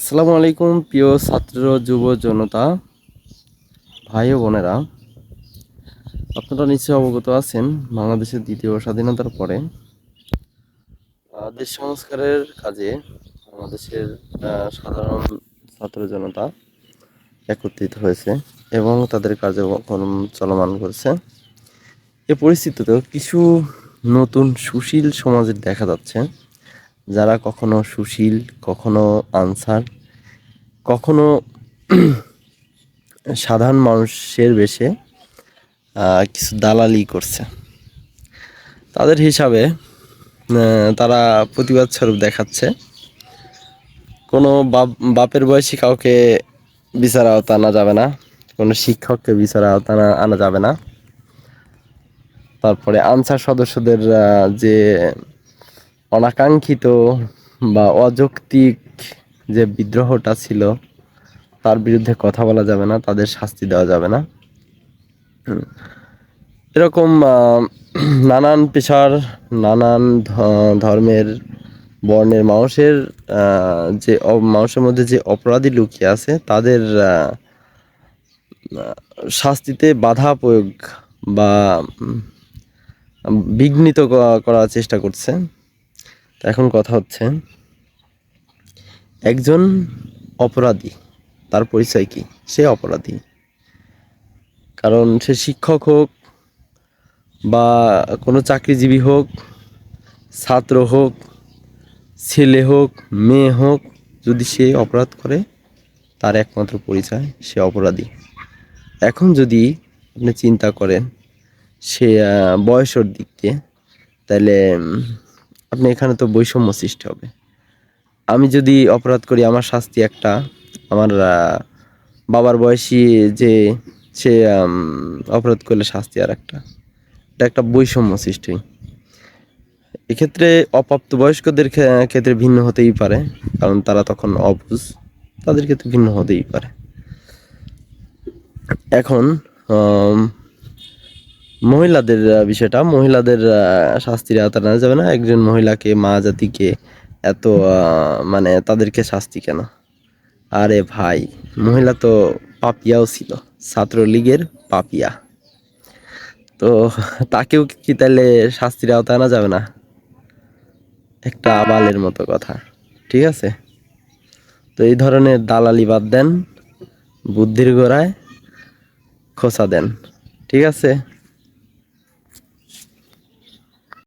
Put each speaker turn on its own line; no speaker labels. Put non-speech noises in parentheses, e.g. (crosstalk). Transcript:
আসসালামু আলাইকুম, প্রিয় ছাত্র, যুব, জনতা, ভাই ও বোনেরা। আপনারা নিশ্চয়ই অবগত আছেন, বাংলাদেশের দ্বিতীয় স্বাধীনতার পরে দেশ সংস্কারের কাজে বাংলাদেশের সাধারণ ছাত্র জনতা একত্রিত হয়েছে এবং তাদের কার্যক্রম চলমান করছে। এ পরিস্থিতিতেও কিছু নতুন সুশীল সমাজের দেখা যাচ্ছে। যারা কখনো সুশীল, কখনো আনসার, কখনো (clears throat) সাধারণ মানুষের বেশে কিছু দালালি করছে। তাদের হিসাবে তারা প্রতিবাদ স্বরূপ দেখাচ্ছে। কোনো বাপ, বাপের বয়সী কাউকে বিচার আওতা আনা যাবে না, কোনো শিক্ষককে বিচার আওতা আনা- আনা যাবে না। তারপরে আনসার সদস্যদের যে অনাকাঙ্ক্ষিত বা অযৌক্তিক যে বিদ্রোহটা ছিল, তার বিরুদ্ধে কথা বলা যাবে না, তাদের শাস্তি দেওয়া যাবে না। এরকম নানান পেশার, নানান ধর্মের, বর্ণের মানুষের যে মানুষের মধ্যে যে অপরাধী লুকিয়ে আছে, তাদের শাস্তিতে বাধা প্রয়োগ বা বিঘ্নিত করার চেষ্টা করছে। এখন কথা হচ্ছে, একজন অপরাধী, তার পরিচয় কি? সে অপরাধী। কারণ সে শিক্ষক হোক বা কোনো চাকরিজীবী হোক, ছাত্র হোক, ছেলে হোক, মেয়ে হোক, যদি সে অপরাধ করে, তার একমাত্র পরিচয় সে অপরাধী। এখন যদি আপনি চিন্তা করেন, সে বয়সের দিক দিয়ে, তাহলে আপনি এখানে তো বৈষম্য সৃষ্টি হবে। আমি যদি অপরাধ করি, আমার শাস্তি একটা। আমার বাবার বয়সী যে, সে অপরাধ করলে শাস্তি আর একটা। এটা একটা বৈষম্য সৃষ্টি। এক্ষেত্রে অপ্রাপ্ত বয়স্কদের ক্ষেত্রে ভিন্ন হতেই পারে, কারণ তারা তখন অবুঝ। তাদের ক্ষেত্রে ভিন্ন হতেই পারে। এখন মহিলাদের বিষয়টা। মহিলাদের শাস্তির আওতা না যাবে না। একজন মহিলাকে, মা জাতিকে এত মানে তাদেরকে শাস্তি কেন? আরে ভাই, মহিলা তো পাপিয়াও ছিল, ছাত্রলীগের পাপিয়া। তো তাকেও কি তাহলে শাস্তির আওতায় আনা যাবে না? একটা আবালের মতো কথা, ঠিক আছে? তো এই ধরনের দালালি বাদ দেন, বুদ্ধির গোড়ায় খোসা দেন, ঠিক আছে?